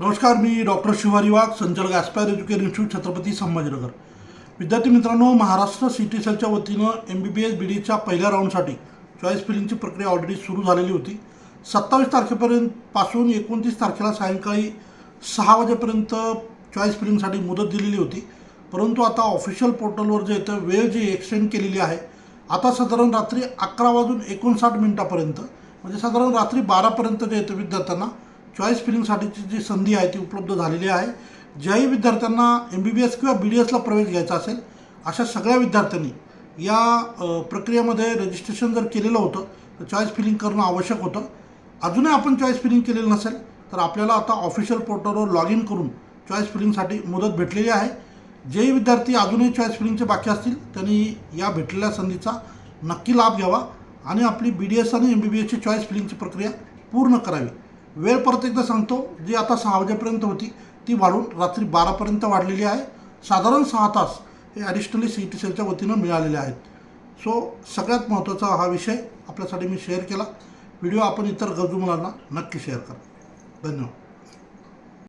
नमस्कार मी डॉक्टर शिवारी वाघ संचालक aspire education institute Chhatrapati Sambhajinagar. विद्यार्थी मित्रांनो महाराष्ट्र सी टी सेलच्या वतीनं एम बी बी एस बी डीच्या पहिल्या राऊंडसाठी चॉईस फिलिंगची प्रक्रिया ऑलरेडी सुरू झालेली होती. सत्तावीस तारखेपर्यंत पासून एकोणतीस तारखेला सायंकाळी सहा वाजेपर्यंत चॉईस फिलिंगसाठी मुदत दिलेली होती. परंतु आता ऑफिशियल पोर्टलवर जे येतं वेळ जी एक्सटेंड केलेली आहे आता साधारण रात्री अकरा वाजून एकोणसाठ मिनिटापर्यंत म्हणजे साधारण रात्री बारापर्यंत जे येतं विद्यार्थ्यांना चॉईस फिलिंगसाठीची जी संधी आहे ती उपलब्ध झालेली आहे. ज्याही विद्यार्थ्यांना एम बी बी एस किंवा बी डी एसला प्रवेश घ्यायचा असेल अशा सगळ्या विद्यार्थ्यांनी या प्रक्रियेमध्ये रजिस्ट्रेशन जर केलेलं होतं तर चॉईस फिलिंग करणं आवश्यक होतं. अजूनही आपण चॉईस फिलिंग केलेलं नसेल तर आपल्याला आता ऑफिशियल पोर्टलवर लॉग इन करून चॉईस फिलिंगसाठी मुदत भेटलेली आहे. जेही विद्यार्थी अजूनही चॉईस फिलिंगचे बाकी असतील त्यांनी या भेटलेल्या संधीचा नक्की लाभ घ्यावा आणि आपली बी डी एस आणि एम बी बी एसची चॉईस फिलिंगची प्रक्रिया पूर्ण करावी. वेळ परत एकदा सांगतो जी आता सहा वाजेपर्यंत होती ती वाढून रात्री बारापर्यंत वाढलेली आहे. साधारण सहा तास हे ॲडिशनली सी टी सेलच्या वतीनं मिळालेले आहेत. सो सगळ्यात महत्त्वाचा हा विषय आपल्यासाठी मी शेअर केला. व्हिडिओ आपण इतर गरजू मुलांना नक्की शेअर करा. धन्यवाद.